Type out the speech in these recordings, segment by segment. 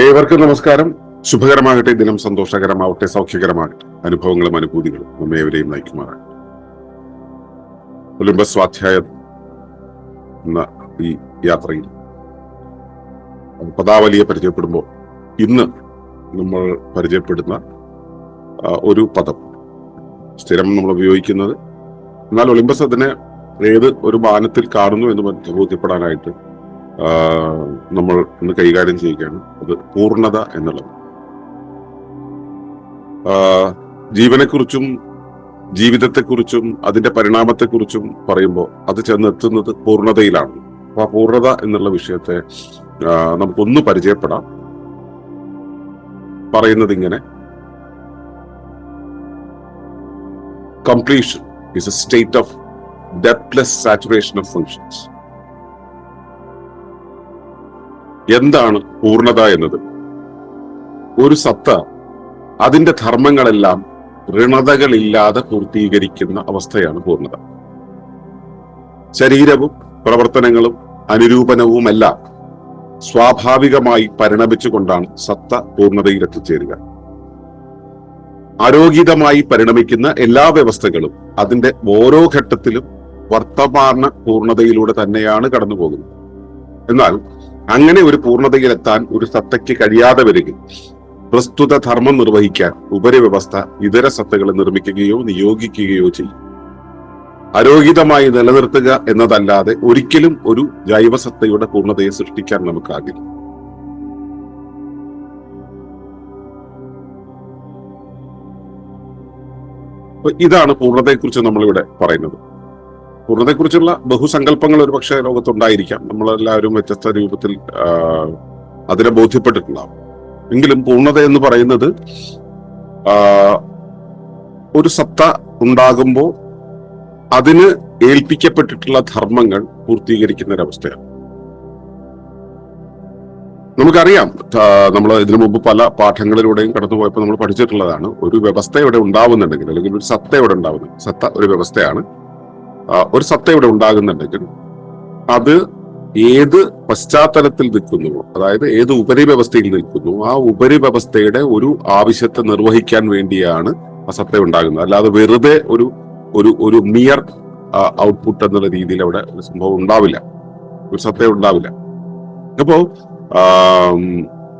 ഏവർക്കും നമസ്കാരം. ശുഭകരമാകട്ടെ. ദിനം സന്തോഷകരമാവട്ടെ. സൗഖ്യകരമാകട്ടെ. അനുഭവങ്ങളും അനുഭൂതികളും നമ്മെ എവരെയും നയിക്കുമാറാകട്ടെ. ഒലിമ്പസ് സ്വാധ്യായ എന്ന ഈ യാത്രയിൽ പദാവലിയെ പരിചയപ്പെടുമ്പോൾ ഇന്ന് നമ്മൾ പരിചയപ്പെടുന്ന ഒരു പദം. സ്ഥിരം നമ്മൾ ഉപയോഗിക്കുന്നത്. എന്നാൽ ഒളിമ്പസ് അതിനെ ഏത് ഒരു മാനത്തിൽ കാണുന്നു എന്ന് ബോധ്യപ്പെടാനായിട്ട് നമ്മൾ ഇന്ന് കൈകാര്യം ചെയ്യുകയാണ്. അത് പൂർണത എന്നുള്ളത്. ജീവനെക്കുറിച്ചും ജീവിതത്തെക്കുറിച്ചും അതിന്റെ പരിണാമത്തെക്കുറിച്ചും പറയുമ്പോൾ അത് ചെന്നെത്തുന്നത് പൂർണതയിലാണ്. അപ്പൊ ആ പൂർണത എന്നുള്ള വിഷയത്തെ നമുക്കൊന്ന് പരിചയപ്പെടാം. പറയുന്നത് ഇങ്ങനെ completion is a state of deepest saturation of functions എന്താണ് പൂർണത എന്നത്? ഒരു സത്ത അതിന്റെ ധർമ്മങ്ങളെല്ലാം ഋണതകളില്ലാതെ പൂർത്തീകരിക്കുന്ന അവസ്ഥയാണ് പൂർണത ശരീരവും പ്രവർത്തനങ്ങളും അനുരൂപനവുമെല്ലാം സ്വാഭാവികമായി പരിണമിച്ചുകൊണ്ടാണ് സത്ത പൂർണതയിൽ എത്തിച്ചേരുക ആരോഗ്യതമായി പരിണമിക്കുന്ന എല്ലാ വ്യവസ്ഥകളും അതിന്റെ ഓരോ ഘട്ടത്തിലും വർത്തമാന പൂർണതയിലൂടെ തന്നെയാണ് കടന്നു പോകുന്നത് എന്നാൽ അങ്ങനെ ഒരു പൂർണതയിലെത്താൻ ഒരു സത്തയ്ക്ക് കഴിയാതെ വരികയും പ്രസ്തുത ധർമ്മം നിർവഹിക്കാൻ ഉപരിവ്യവസ്ഥ ഇതര സത്തകളെ നിർമ്മിക്കുകയോ നിയോഗിക്കുകയോ ചെയ്യും. അരോഹിതമായി നിലനിർത്തുക എന്നതല്ലാതെ ഒരിക്കലും ഒരു ജൈവസത്തയുടെ പൂർണതയെ സൃഷ്ടിക്കാൻ നമുക്കാകില്ല. ഇതാണ് പൂർണതയെക്കുറിച്ച് നമ്മളിവിടെ പറയുന്നത്. പൂർണതയെക്കുറിച്ചുള്ള ബഹുസങ്കല്പങ്ങൾ ഒരു പക്ഷേ ലോകത്തുണ്ടായിരിക്കാം. നമ്മളെല്ലാവരും വ്യത്യസ്ത രൂപത്തിൽ അതിനെ ബോധ്യപ്പെട്ടിട്ടുണ്ടാവും എങ്കിലും പൂർണത എന്ന് പറയുന്നത് ഒരു സത്ത ഉണ്ടാകുമ്പോൾ അതിന് ഏൽപ്പിക്കപ്പെട്ടിട്ടുള്ള ധർമ്മങ്ങൾ പൂർത്തീകരിക്കുന്ന ഒരവസ്ഥയാണ് നമുക്കറിയാം നമ്മൾ ഇതിനു മുമ്പ് പല പാഠങ്ങളിലൂടെയും കടന്നുപോയപ്പോൾ നമ്മൾ പഠിച്ചിട്ടുള്ളതാണ്. ഒരു വ്യവസ്ഥ ഇവിടെ ഉണ്ടാവുന്നുണ്ടെങ്കിൽ അല്ലെങ്കിൽ ഒരു സത്ത ഇവിടെ ഉണ്ടാവുന്നുണ്ട് സത്ത ഒരു വ്യവസ്ഥയാണ്. ഒരു സത്ത ഇവിടെ ഉണ്ടാകുന്നുണ്ടെങ്കിൽ അത് ഏത് പശ്ചാത്തലത്തിൽ നിൽക്കുന്നു അതായത് ഏത് ഉപരിവ്യവസ്ഥയിൽ നിൽക്കുന്നു ആ ഉപരിവ്യവസ്ഥയുടെ ഒരു ആവശ്യത്തെ നിർവഹിക്കാൻ വേണ്ടിയാണ് ആ സത്ത ഉണ്ടാകുന്നത്. അല്ലാതെ വെറുതെ ഒരു ഒരു ഒരു മിയർ ഔട്ട്പുട്ട് എന്നുള്ള രീതിയിൽ അവിടെ ഒരു സംഭവം ഉണ്ടാവില്ല. ഒരു സത്ത ഉണ്ടാവില്ല. അപ്പോ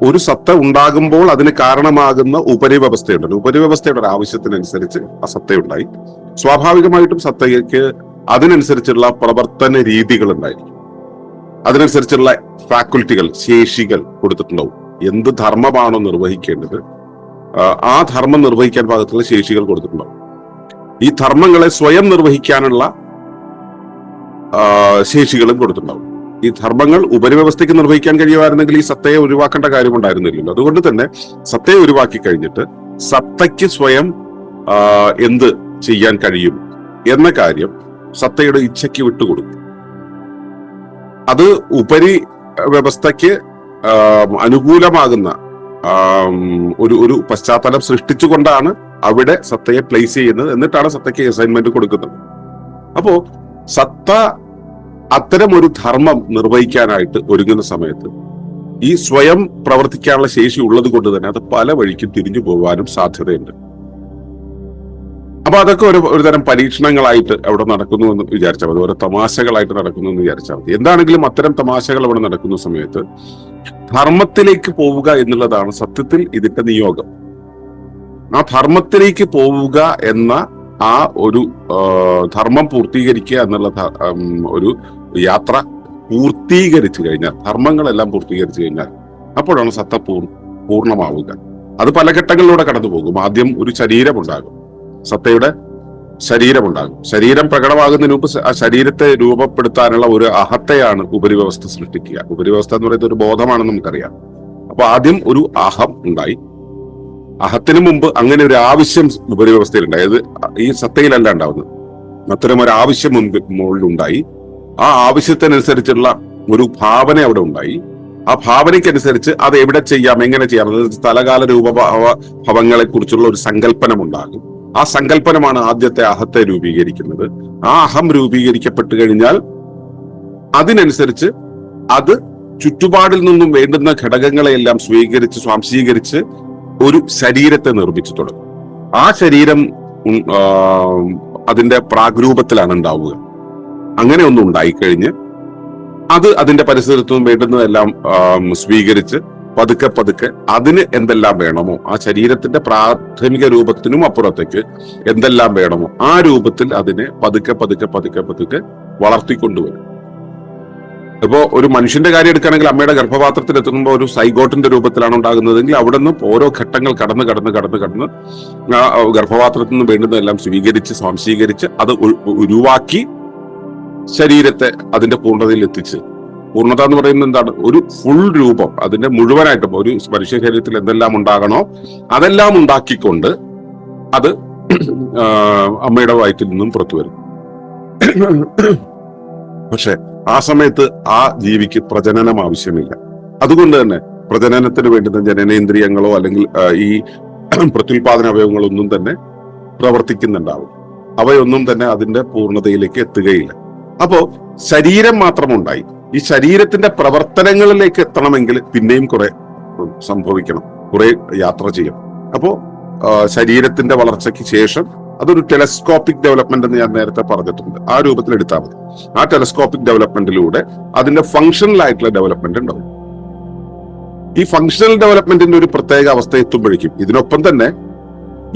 ഒരു സത്ത ഉണ്ടാകുമ്പോൾ അതിന് കാരണമാകുന്ന ഉപരിവ്യവസ്ഥയുണ്ട് ഉപരിവ്യവസ്ഥയുടെ ഒരു ആവശ്യത്തിനനുസരിച്ച് ആ സത്തയുണ്ടായി സ്വാഭാവികമായിട്ടും സത്തയ്ക്ക് അതിനനുസരിച്ചുള്ള പ്രവർത്തന രീതികൾ ഉണ്ടായിരിക്കും. അതിനനുസരിച്ചുള്ള ഫാക്കൽറ്റികൾ ശേഷികൾ കൊടുത്തിട്ടുണ്ടാവും. എന്ത് ധർമ്മമാണോ നിർവഹിക്കേണ്ടത് ആ, ധർമ്മം നിർവഹിക്കാൻ പാകത്തുള്ള ശേഷികൾ കൊടുത്തിട്ടുണ്ടാവും. ഈ ധർമ്മങ്ങളെ സ്വയം നിർവഹിക്കാനുള്ള ശേഷികളും കൊടുത്തിട്ടുണ്ടാവും. ഈ ധർമ്മങ്ങൾ ഉപരിവ്യവസ്ഥയ്ക്ക് നിർവഹിക്കാൻ കഴിയുമായിരുന്നെങ്കിൽ ഈ സത്തയെ ഒഴിവാക്കേണ്ട കാര്യമുണ്ടായിരുന്നില്ലല്ലോ. അതുകൊണ്ട് തന്നെ സത്തയെ ഒഴിവാക്കി കഴിഞ്ഞിട്ട് സത്തയ്ക്ക് സ്വയം എന്ത് ചെയ്യാൻ കഴിയും എന്ന കാര്യം സത്തയുടെ ഇച്ഛയ്ക്ക് വിട്ടുകൊടുക്കും. അത് ഉപരി വ്യവസ്ഥയ്ക്ക് അനുകൂലമാകുന്ന ഒരു ഒരു പശ്ചാത്തലം സൃഷ്ടിച്ചുകൊണ്ടാണ് അവിടെ സത്തയെ പ്ലേസ് ചെയ്യുന്നത് എന്നിട്ടാണ് സത്തയ്ക്ക് അസൈൻമെന്റ് കൊടുക്കുന്നത്. അപ്പോ സത്ത അത്തരം ഒരു ധർമ്മം നിർവഹിക്കാനായിട്ട് ഒരുങ്ങുന്ന സമയത്ത് ഈ സ്വയം പ്രവർത്തിക്കാനുള്ള ശേഷി ഉള്ളത് കൊണ്ട് തന്നെ അത് പല വഴിക്കും തിരിഞ്ഞു പോകാനും സാധ്യതയുണ്ട്. അപ്പൊ അതൊക്കെ ഒരു ഒരു തരം പരീക്ഷണങ്ങളായിട്ട് അവിടെ നടക്കുന്നു എന്ന് വിചാരിച്ചാൽ മതി. ഓരോ തമാശകളായിട്ട് നടക്കുന്നു എന്ന് വിചാരിച്ചാൽ മതി. എന്താണെങ്കിലും അത്തരം തമാശകൾ അവിടെ നടക്കുന്ന സമയത്ത് ധർമ്മത്തിലേക്ക് പോവുക എന്നുള്ളതാണ് സത്യത്തിൽ ഇതിന്റെ നിയോഗം. ആ ധർമ്മത്തിലേക്ക് പോവുക എന്ന ആ ഒരു ധർമ്മം പൂർത്തീകരിക്കുക എന്നുള്ള ഒരു യാത്ര പൂർത്തീകരിച്ചു കഴിഞ്ഞാൽ ധർമ്മങ്ങളെല്ലാം പൂർത്തീകരിച്ചു കഴിഞ്ഞാൽ അപ്പോഴാണ് സത്ത പൂർ പൂർണമാവുക. അത് പല ഘട്ടങ്ങളിലൂടെ കടന്നു പോകും ആദ്യം ഒരു ശരീരമുണ്ടാകും. സത്തയുടെ ശരീരമുണ്ടാകും. ശരീരം പ്രകടമാകുന്ന രൂപ ആ ശരീരത്തെ രൂപപ്പെടുത്താനുള്ള ഒരു അഹത്തെയാണ് ഉപരിവ്യവസ്ഥ സൃഷ്ടിക്കുക. ഉപരിവ്യവസ്ഥ എന്ന് പറയുന്നത് ഒരു ബോധമാണെന്ന് നമുക്കറിയാം. അപ്പൊ ആദ്യം ഒരു അഹം ഉണ്ടായി. അഹത്തിന് മുമ്പ് അങ്ങനെ ഒരു ആവശ്യം ഉപരിവ്യവസ്ഥയിൽ ഉണ്ടായി അത് ഈ സത്തയിലല്ല ഉണ്ടാവുന്നത്. അത്തരം ഒരു ആവശ്യം മുൻപ് മുകളിലുണ്ടായി. ആ ആവശ്യത്തിനനുസരിച്ചുള്ള ഒരു ഭാവന അവിടെ ഉണ്ടായി. ആ ഭാവനയ്ക്കനുസരിച്ച് അത് എവിടെ ചെയ്യാം എങ്ങനെ ചെയ്യാം അതായത് സ്ഥലകാല രൂപഭാവ ഭവങ്ങളെ കുറിച്ചുള്ള ഒരു സങ്കല്പനം ഉണ്ടാകും. ആ സങ്കല്പനമാണ് ആദ്യത്തെ അഹത്തെ രൂപീകരിക്കുന്നത്. ആ അഹം രൂപീകരിക്കപ്പെട്ടു കഴിഞ്ഞാൽ അതിനനുസരിച്ച് അത് ചുറ്റുപാടിൽ നിന്നും വേണ്ടുന്ന ഘടകങ്ങളെയെല്ലാം സ്വീകരിച്ച് സ്വാംശീകരിച്ച് ഒരു ശരീരത്തെ നിർമ്മിച്ചു തുടങ്ങും. ആ ശരീരം അതിന്റെ പ്രാഗ്രൂപത്തിലാണ് ഉണ്ടാവുക. അങ്ങനെ ഒന്നും ഉണ്ടായിക്കഴിഞ്ഞ് അത് അതിന്റെ പരിസരത്തും വേണ്ടുന്നതെല്ലാം സ്വീകരിച്ച് പതുക്കെ പതുക്കെ അതിന് എന്തെല്ലാം വേണമോ ആ ശരീരത്തിന്റെ പ്രാഥമിക രൂപത്തിനും അപ്പുറത്തേക്ക് എന്തെല്ലാം വേണമോ ആ രൂപത്തിൽ അതിനെ പതുക്കെ പതുക്കെ പതുക്കെ പതുക്കെ വളർത്തിക്കൊണ്ടുവരും. ഇപ്പോ ഒരു മനുഷ്യന്റെ കാര്യം എടുക്കുകയാണെങ്കിൽ അമ്മയുടെ ഗർഭപാത്രത്തിൽ എത്തുമ്പോൾ ഒരു സൈഗോട്ടിന്റെ രൂപത്തിലാണ് ഉണ്ടാകുന്നതെങ്കിൽ അവിടെ നിന്ന് ഓരോ ഘട്ടങ്ങൾ കടന്ന് കടന്ന് കടന്ന് കടന്ന് ഗർഭപാത്രത്തിൽ നിന്ന് വേണ്ടുന്നതെല്ലാം സ്വീകരിച്ച് സ്വാംശീകരിച്ച് അത് ഉരുവാക്കി ശരീരത്തെ അതിന്റെ പൂർണതയിൽ എത്തിച്ച് പൂർണത എന്ന് പറയുന്നത് എന്താണ്? ഒരു ഫുൾ രൂപം. അതിന്റെ മുഴുവനായിട്ടും ഒരു മനുഷ്യ ശരീരത്തിൽ എന്തെല്ലാം ഉണ്ടാകണോ അതെല്ലാം ഉണ്ടാക്കിക്കൊണ്ട് അത് അമ്മയുടെ വയറ്റിൽ നിന്നും പുറത്തു വരും. പക്ഷെ ആ സമയത്ത് ആ ജീവിക്ക് പ്രജനനം ആവശ്യമില്ല. അതുകൊണ്ട് തന്നെ പ്രജനനത്തിന് വേണ്ടുന്ന ജനനേന്ദ്രിയങ്ങളോ അല്ലെങ്കിൽ ഈ പ്രത്യുൽപാദന അവയവങ്ങളോ ഒന്നും തന്നെ പ്രവർത്തിക്കുന്നുണ്ടാവും. അവയൊന്നും തന്നെ അതിന്റെ പൂർണതയിലേക്ക് എത്തുകയില്ല. അപ്പോ ശരീരം മാത്രമുണ്ടായി. ഈ ശരീരത്തിന്റെ പ്രവർത്തനങ്ങളിലേക്ക് എത്തണമെങ്കിൽ പിന്നെയും കുറെ സംഭവിക്കണം. കുറെ യാത്ര ചെയ്യണം. അപ്പോ ശരീരത്തിന്റെ വളർച്ചയ്ക്ക് ശേഷം അതൊരു ടെലസ്കോപ്പിക് ഡെവലപ്മെന്റ് എന്ന് ഞാൻ നേരത്തെ പറഞ്ഞിട്ടുണ്ട്. ആ രൂപത്തിൽ എടുത്താൽ മതി. ആ ടെലസ്കോപ്പിക് ഡെവലപ്മെന്റിലൂടെ അതിന്റെ ഫങ്ഷണൽ ആയിട്ടുള്ള ഡെവലപ്മെന്റ് ഉണ്ടാവും. ഈ ഫങ്ഷണൽ ഡെവലപ്മെന്റിന്റെ ഒരു പ്രത്യേക അവസ്ഥ എത്തുമ്പോഴേക്കും ഇതിനൊപ്പം തന്നെ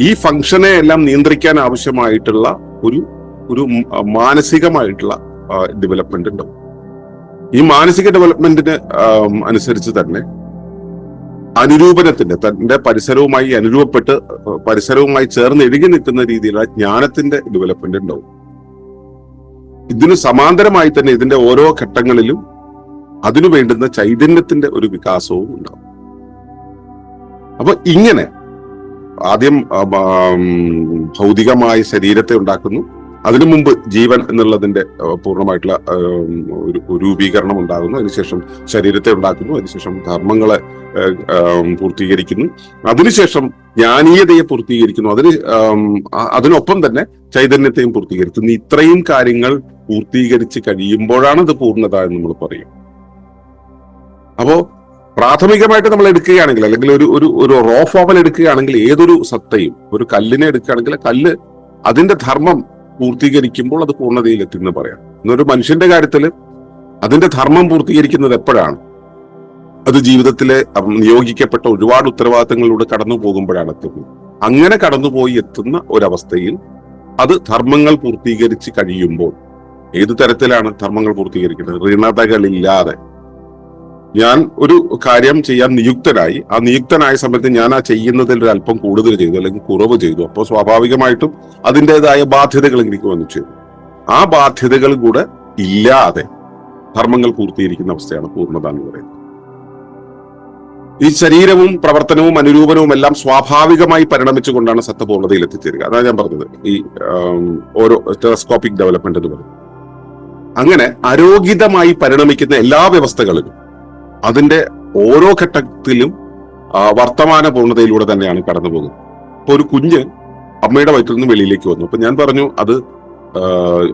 ഈ ഫങ്ഷനെ എല്ലാം നിയന്ത്രിക്കാൻ ആവശ്യമായിട്ടുള്ള ഒരു ഒരു മാനസികമായിട്ടുള്ള ഡെവലപ്മെന്റ് ഉണ്ടാവും. ഈ മാനസിക ഡെവലപ്മെന്റിന് അനുസരിച്ച് തന്നെ അനുരൂപനത്തിന്റെ തന്റെ പരിസരവുമായി അനുരൂപപ്പെട്ട് പരിസരവുമായി ചേർന്ന് എഴുകി നിൽക്കുന്ന രീതിയിലുള്ള ജ്ഞാനത്തിന്റെ ഡെവലപ്മെന്റ് ഉണ്ടാവും. ഇതിനു സമാന്തരമായി തന്നെ ഇതിന്റെ ഓരോ ഘട്ടങ്ങളിലും അതിനു വേണ്ടുന്ന ചൈതന്യത്തിന്റെ ഒരു വികാസവും ഉണ്ടാവും. അപ്പൊ ഇങ്ങനെ ആദ്യം ഭൗതികമായ ശരീരത്തെ ഉണ്ടാക്കുന്നു. അതിനു മുമ്പ് ജീവൻ എന്നുള്ളതിന്റെ പൂർണമായിട്ടുള്ള ഒരു രൂപീകരണം ഉണ്ടാകുന്നു. അതിനുശേഷം ശരീരത്തെ ഉണ്ടാക്കുന്നു. അതിനുശേഷം ധർമ്മങ്ങളെ പൂർത്തീകരിക്കുന്നു. അതിനുശേഷം ജ്ഞാനീയതയെ പൂർത്തീകരിക്കുന്നു. അതിന് അതിനൊപ്പം തന്നെ ചൈതന്യത്തെയും പൂർത്തീകരിക്കുന്നു. ഇത്രയും കാര്യങ്ങൾ പൂർത്തീകരിച്ച് കഴിയുമ്പോഴാണ് അത് പൂർണത എന്ന് നമ്മൾ പറയും. അപ്പോ പ്രാഥമികമായിട്ട് നമ്മൾ എടുക്കുകയാണെങ്കിൽ അല്ലെങ്കിൽ ഒരു ഒരു ഒരു റോ ഫോമൽ എടുക്കുകയാണെങ്കിൽ ഏതൊരു സത്തയും ഒരു കല്ലിനെ എടുക്കുകയാണെങ്കിൽ കല്ല് അതിന്റെ ധർമ്മം പൂർത്തീകരിക്കുമ്പോൾ അത് പൂർണതയിലെത്തി എന്ന് പറയാം. എന്നൊരു മനുഷ്യന്റെ കാര്യത്തിൽ അതിന്റെ ധർമ്മം പൂർത്തീകരിക്കുന്നത് എപ്പോഴാണ്? അത് ജീവിതത്തിലെ നിയോഗിക്കപ്പെട്ട ഒരുപാട് ഉത്തരവാദിത്തങ്ങളിലൂടെ കടന്നു പോകുമ്പോഴാണ് എത്തുന്നത്. അങ്ങനെ കടന്നുപോയി എത്തുന്ന ഒരവസ്ഥയിൽ അത് ധർമ്മങ്ങൾ പൂർത്തീകരിച്ച് കഴിയുമ്പോൾ ഏത് തരത്തിലാണ് ധർമ്മങ്ങൾ പൂർത്തീകരിക്കുന്നത്? ഋണതകളില്ലാതെ. ഞാൻ ഒരു കാര്യം ചെയ്യാൻ നിയുക്തനായി. ആ നിയുക്തനായ സമയത്ത് ഞാൻ ആ ചെയ്യുന്നതിൽ ഒരു അല്പം കൂടുതൽ ചെയ്തു അല്ലെങ്കിൽ കുറവ് ചെയ്തു. അപ്പോൾ സ്വാഭാവികമായിട്ടും അതിന്റെതായ ബാധ്യതകൾ എനിക്ക് വന്നു ചെയ്തു ആ ബാധ്യതകൾ കൂടെ ഇല്ലാതെ ധർമ്മങ്ങൾ പൂർത്തീകരിക്കുന്ന അവസ്ഥയാണ് പൂർണത എന്ന് പറയുന്നത്. ഈ ശരീരവും പ്രവർത്തനവും അനുരൂപനവും എല്ലാം സ്വാഭാവികമായി പരിണമിച്ചുകൊണ്ടാണ് സത്യപൂർണതയിൽ എത്തിച്ചേരുക. അതാണ് ഞാൻ പറഞ്ഞത്. ഈ ഓരോ ടെലസ്കോപ്പിക് ഡെവലപ്മെന്റ് എന്ന് പറയുന്നത്. അങ്ങനെ അരോഗിതമായി പരിണമിക്കുന്ന എല്ലാ വ്യവസ്ഥകളിലും അതിന്റെ ഓരോ ഘട്ടത്തിലും വർത്തമാന പൂർണതയിലൂടെ തന്നെയാണ് കടന്നു പോകുന്നത്. ഇപ്പൊ ഒരു കുഞ്ഞ് അമ്മയുടെ വയറ്റിൽ നിന്ന് വെളിയിലേക്ക് വന്നു. അപ്പൊ ഞാൻ പറഞ്ഞു അത്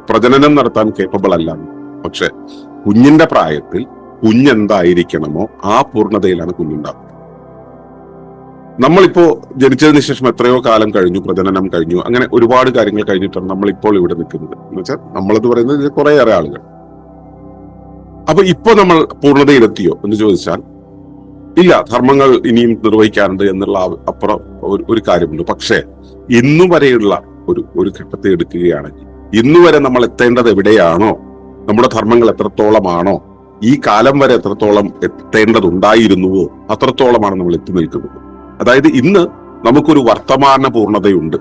പ്രജനനം നടത്താൻ കേപ്പബിൾ അല്ല പക്ഷെ കുഞ്ഞിന്റെ പ്രായത്തിൽ കുഞ്ഞെന്തായിരിക്കണമോ ആ പൂർണതയിലാണ് കുഞ്ഞുണ്ടാകുന്നത് നമ്മളിപ്പോ ജനിച്ചതിന് ശേഷം എത്രയോ കാലം കഴിഞ്ഞു പ്രജനനം കഴിഞ്ഞു അങ്ങനെ ഒരുപാട് കാര്യങ്ങൾ കഴിഞ്ഞിട്ടാണ് നമ്മൾ ഇപ്പോൾ ഇവിടെ നിൽക്കുന്നത്. എന്ന് വെച്ചാൽ നമ്മളെന്ന് പറയുന്നത് കുറേയേറെ ആളുകൾ. അപ്പൊ ഇപ്പൊ നമ്മൾ പൂർണതയിലെത്തിയോ എന്ന് ചോദിച്ചാൽ ഇല്ല ധർമ്മങ്ങൾ ഇനിയും നിർവഹിക്കാനുണ്ട് എന്നുള്ള അപ്പുറം ഒരു കാര്യമുണ്ട്. പക്ഷേ ഇന്നു വരെയുള്ള ഒരു ഒരു ഘട്ടത്തെ എടുക്കുകയാണെങ്കിൽ ഇന്നു വരെ നമ്മൾ എത്തേണ്ടത് എവിടെയാണോ നമ്മുടെ ധർമ്മങ്ങൾ എത്രത്തോളമാണോ ഈ കാലം വരെ എത്രത്തോളം എത്തേണ്ടതുണ്ടായിരുന്നുവോ അത്രത്തോളമാണ് നമ്മൾ എത്തി നിൽക്കുന്നത്. അതായത് ഇന്ന് നമുക്കൊരു വർത്തമാന പൂർണതയുണ്ട്.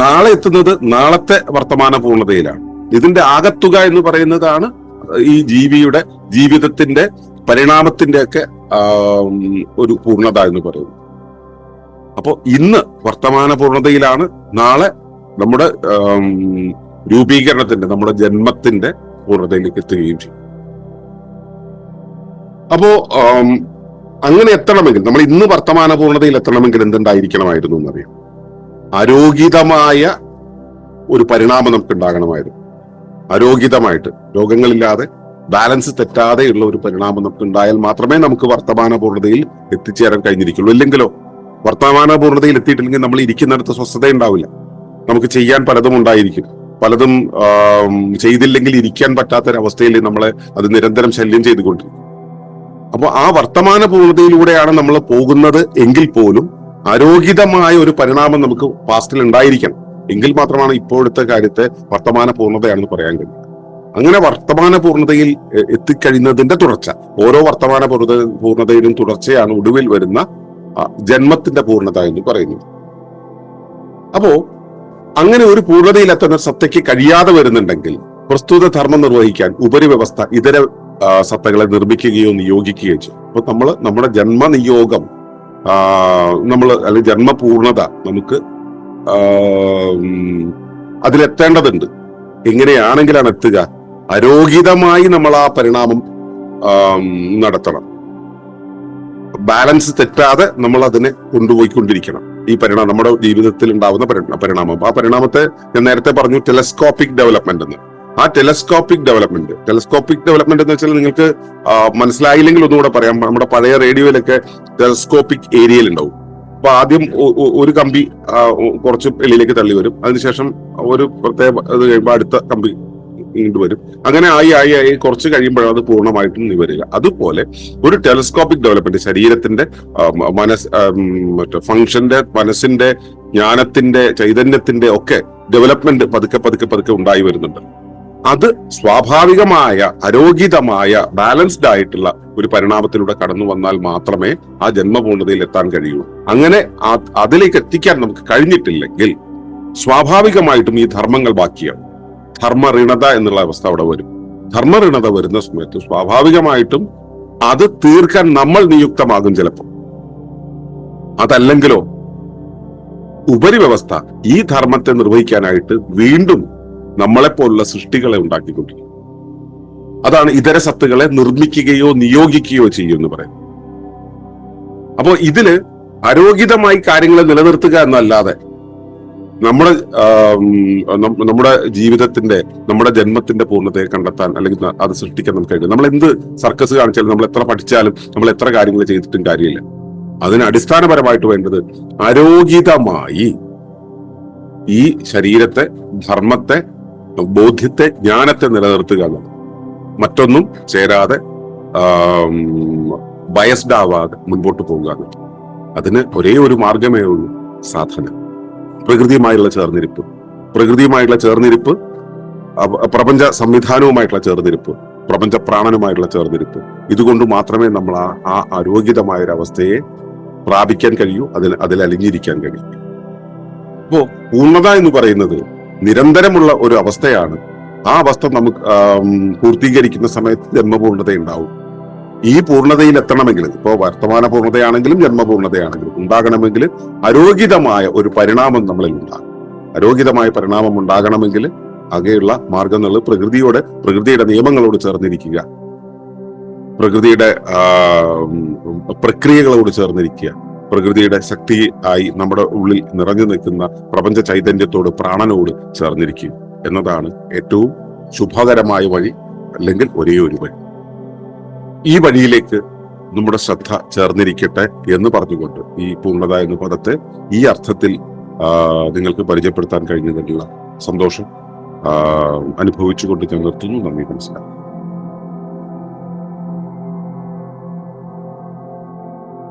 നാളെ എത്തുന്നത് നാളത്തെ വർത്തമാന പൂർണതയിലാണ്. ഇതിന്റെ ആകത്തുക എന്ന് പറയുന്നതാണ് ഈ ജീവിയുടെ ജീവിതത്തിന്റെ പരിണാമത്തിന്റെ ഒക്കെ ഒരു പൂർണത എന്ന് പറയുന്നത് അപ്പോ ഇന്ന് വർത്തമാന പൂർണതയിലാണ്. നാളെ നമ്മുടെ രൂപീകരണത്തിന്റെ നമ്മുടെ ജന്മത്തിന്റെ പൂർണതയിലേക്ക് എത്തുകയും ചെയ്യും. അപ്പോ അങ്ങനെ എത്തണമെങ്കിൽ നമ്മൾ ഇന്ന് വർത്തമാന പൂർണതയിൽ എത്തണമെങ്കിൽ എന്തുണ്ടായിരിക്കണമായിരുന്നു എന്നറിയാം. ആരോഗ്യതമായ ഒരു പരിണാമം നമുക്ക് ഉണ്ടാകണമായിരുന്നു അരോഗിതമായിട്ട് രോഗങ്ങളില്ലാതെ ബാലൻസ് തെറ്റാതെയുള്ള ഒരു പരിണാമം നമുക്ക് ഉണ്ടായാൽ മാത്രമേ നമുക്ക് വർത്തമാന പൂർണതയിൽ എത്തിച്ചേരാൻ കഴിഞ്ഞിരിക്കുള്ളൂ. ഇല്ലെങ്കിലോ വർത്തമാന പൂർണതയിൽ എത്തിയിട്ടില്ലെങ്കിൽ നമ്മൾ ഇരിക്കുന്നിടത്ത് സ്വസ്ഥത ഉണ്ടാവില്ല നമുക്ക് ചെയ്യാൻ പലതും ഉണ്ടായിരിക്കും. പലതും ചെയ്തില്ലെങ്കിൽ ഇരിക്കാൻ പറ്റാത്തൊരവസ്ഥയിൽ നമ്മളെ അത് നിരന്തരം ശല്യം ചെയ്തുകൊണ്ടിരിക്കും. അപ്പോൾ ആ വർത്തമാന പൂർണതയിലൂടെയാണ് നമ്മൾ പോകുന്നത് എങ്കിൽ പോലും ആരോഗ്യതമായ ഒരു പരിണാമം നമുക്ക് പാസ്റ്റിൽ ഉണ്ടായിരിക്കണം. എങ്കിൽ മാത്രമാണ് ഇപ്പോഴത്തെ കാര്യത്തെ വർത്തമാന പൂർണതയാണെന്ന് പറയാൻ കഴിയും. അങ്ങനെ വർത്തമാന പൂർണതയിൽ എത്തിക്കഴിഞ്ഞതിന്റെ തുടർച്ച ഓരോ വർത്തമാന പൂർണത പൂർണതയിലും തുടർച്ചയാണ് ഒടുവിൽ വരുന്ന ജന്മത്തിന്റെ പൂർണത എന്ന് പറയുന്നത്. അപ്പോ അങ്ങനെ ഒരു പൂർണതയിലെത്തുന്ന സത്തയ്ക്ക് കഴിയാതെ വരുന്നുണ്ടെങ്കിൽ പ്രസ്തുത ധർമ്മം നിർവഹിക്കാൻ ഉപരിവ്യവസ്ഥ ഇതര സത്തകളെ നിർമ്മിക്കുകയോ നിയോഗിക്കുകയോ ചെയ്യും. അപ്പൊ നമ്മൾ നമ്മുടെ ജന്മനിയോഗം നമ്മൾ അല്ലെങ്കിൽ ജന്മപൂർണത നമുക്ക് അതിലെത്തേണ്ടതുണ്ട്. എങ്ങനെയാണെങ്കിലാണ് എത്തുക അരോഗിതമായി നമ്മൾ ആ പരിണാമം നടത്തണം. ബാലൻസ് തെറ്റാതെ നമ്മൾ അതിനെ കൊണ്ടുപോയിക്കൊണ്ടിരിക്കണം. ഈ പരിണാമം നമ്മുടെ ജീവിതത്തിൽ ഉണ്ടാവുന്ന പരിണാമം. ആ പരിണാമത്തെ ഞാൻ നേരത്തെ പറഞ്ഞു ടെലസ്കോപ്പിക് ഡെവലപ്മെന്റ് എന്ന്. ആ ടെലസ്കോപ്പിക് ഡെവലപ്മെന്റ് ടെലസ്കോപ്പിക് ഡെവലപ്മെന്റ് എന്ന് വെച്ചാൽ നിങ്ങൾക്ക് മനസ്സിലായില്ലെങ്കിൽ ഒന്നുകൂടെ പറയാം. നമ്മുടെ പഴയ റേഡിയോയിലൊക്കെ ടെലസ്കോപ്പിക് ഏരിയയിൽ ഉണ്ടാവും. അപ്പൊ ആദ്യം ഒരു കമ്പി കുറച്ച് എല്ലിലേക്ക് തള്ളി വരും. അതിനുശേഷം ഒരു പ്രത്യേക ഇത് കഴിയുമ്പോൾ അടുത്ത കമ്പി ഇങ്ങോട്ട് വരും. അങ്ങനെ ആയി ആയി ആയി കുറച്ച് കഴിയുമ്പോഴാണ് അത് പൂർണമായിട്ടും നിവരിക. അതുപോലെ ഒരു ടെലിസ്കോപ്പിക് ഡെവലപ്മെന്റ് ശരീരത്തിന്റെ മനസ് മറ്റേ ഫംഗ്ഷന്റെ മനസ്സിന്റെ ജ്ഞാനത്തിന്റെ ചൈതന്യത്തിന്റെ ഒക്കെ ഡെവലപ്മെന്റ് പതുക്കെ പതുക്കെ പതുക്കെ ഉണ്ടായി വരുന്നുണ്ട്. അത് സ്വാഭാവികമായ ആരോഗ്യതമായ ബാലൻസ്ഡ് ആയിട്ടുള്ള ഒരു പരിണാമത്തിലൂടെ കടന്നു വന്നാൽ മാത്രമേ ആ ജന്മപൂർണതയിൽ എത്താൻ കഴിയൂ. അങ്ങനെ അതിലേക്ക് എത്തിക്കാൻ നമുക്ക് കഴിഞ്ഞിട്ടില്ലെങ്കിൽ സ്വാഭാവികമായിട്ടും ഈ ധർമ്മങ്ങൾ ബാക്കിയാണ് ധർമ്മറിണത എന്നുള്ള അവസ്ഥ അവിടെ വരും. ധർമ്മറിണത വരുന്ന സമയത്ത് സ്വാഭാവികമായിട്ടും അത് തീർക്കാൻ നമ്മൾ നിയുക്തമാകും ചിലപ്പോൾ. അതല്ലെങ്കിലോ ഉപരിവ്യവസ്ഥ ഈ ധർമ്മത്തെ നിർവഹിക്കാനായിട്ട് വീണ്ടും നമ്മളെപ്പോലുള്ള സൃഷ്ടികളെ ഉണ്ടാക്കിക്കൊണ്ടിരിക്കും. അതാണ് ഇതര സത്തുകളെ നിർമ്മിക്കുകയോ നിയോഗിക്കുകയോ ചെയ്യുമെന്ന് പറയുന്നത്. പറയും അപ്പോ ഇതിൽ ആരോഗ്യതമായി കാര്യങ്ങളെ നിലനിർത്തുക എന്നല്ലാതെ നമ്മുടെ നമ്മുടെ ജീവിതത്തിന്റെ നമ്മുടെ ജന്മത്തിന്റെ പൂർണതയെ കണ്ടെത്താൻ അല്ലെങ്കിൽ അത് സൃഷ്ടിക്കാൻ നമുക്ക് കഴിയും നമ്മൾ എന്ത് സർക്കസ് കാണിച്ചാലും നമ്മൾ എത്ര പഠിച്ചാലും നമ്മൾ എത്ര കാര്യങ്ങൾ ചെയ്തിട്ടും കാര്യമില്ല. അതിന് അടിസ്ഥാനപരമായിട്ട് വേണ്ടത് ആരോഗ്യതമായി ഈ ശരീരത്തെ ധർമ്മത്തെ ബോധ്യത്തെ ജ്ഞാനത്തെ നിലനിർത്തുക എന്നുള്ളത് മറ്റൊന്നും ചേരാതെ ബയസ്ഡ് ആവാതെ മുൻപോട്ട് പോകുക അതിന് ഒരേ ഒരു മാർഗമേ ഉള്ളൂ സാധന. പ്രകൃതിയുമായുള്ള ചേർന്നിരിപ്പ്. പ്രകൃതിയുമായിട്ടുള്ള ചേർന്നിരിപ്പ് പ്രപഞ്ച സംവിധാനവുമായിട്ടുള്ള ചേർന്നിരിപ്പ് പ്രപഞ്ച പ്രാണനുമായിട്ടുള്ള ചേർന്നിരിപ്പ്. ഇതുകൊണ്ട് മാത്രമേ നമ്മൾ ആ ആ ആരോഗ്യതമായ ഒരു അവസ്ഥയെ പ്രാപിക്കാൻ കഴിയൂ അതിൽ അതിൽ അലിഞ്ഞിരിക്കാൻ കഴിയൂ. അപ്പോ പൂർണത എന്ന് പറയുന്നത് നിരന്തരമുള്ള ഒരു അവസ്ഥയാണ്. ആ അവസ്ഥ നമുക്ക് പൂർത്തീകരിക്കുന്ന സമയത്ത് ജന്മപൂർണത ഉണ്ടാവും ഈ പൂർണതയിൽ എത്തണമെങ്കിൽ ഇപ്പോൾ വർത്തമാന പൂർണതയാണെങ്കിലും ജന്മപൂർണതയാണെങ്കിലും ഉണ്ടാകണമെങ്കിൽ അരോഗിതമായ ഒരു പരിണാമം നമ്മളിൽ ഉണ്ടാകും. അരോഗിതമായ പരിണാമം ഉണ്ടാകണമെങ്കിൽ അകെയുള്ള മാർഗങ്ങൾ പ്രകൃതിയോട് പ്രകൃതിയുടെ നിയമങ്ങളോട് ചേർന്നിരിക്കുക. പ്രകൃതിയുടെ പ്രക്രിയകളോട് ചേർന്നിരിക്കുക. പ്രകൃതിയുടെ ശക്തി ആയി നമ്മുടെ ഉള്ളിൽ നിറഞ്ഞു നിൽക്കുന്ന പ്രപഞ്ച ചൈതന്യത്തോട് പ്രാണനോട് ചേർന്നിരിക്കും എന്നതാണ് ഏറ്റവും ശുഭകരമായ വഴി അല്ലെങ്കിൽ ഒരേ ഒരു വഴി. ഈ വഴിയിലേക്ക് നമ്മുടെ ശ്രദ്ധ ചേർന്നിരിക്കട്ടെ എന്ന് പറഞ്ഞുകൊണ്ട് ഈ പൂർണത എന്ന പദത്തെ ഈ അർത്ഥത്തിൽ നിങ്ങൾക്ക് പരിചയപ്പെടുത്താൻ കഴിഞ്ഞതിനുള്ള സന്തോഷം അനുഭവിച്ചുകൊണ്ട് ഞാൻ നിർത്തുന്നു. നന്ദി മനസ്സിലാക്കി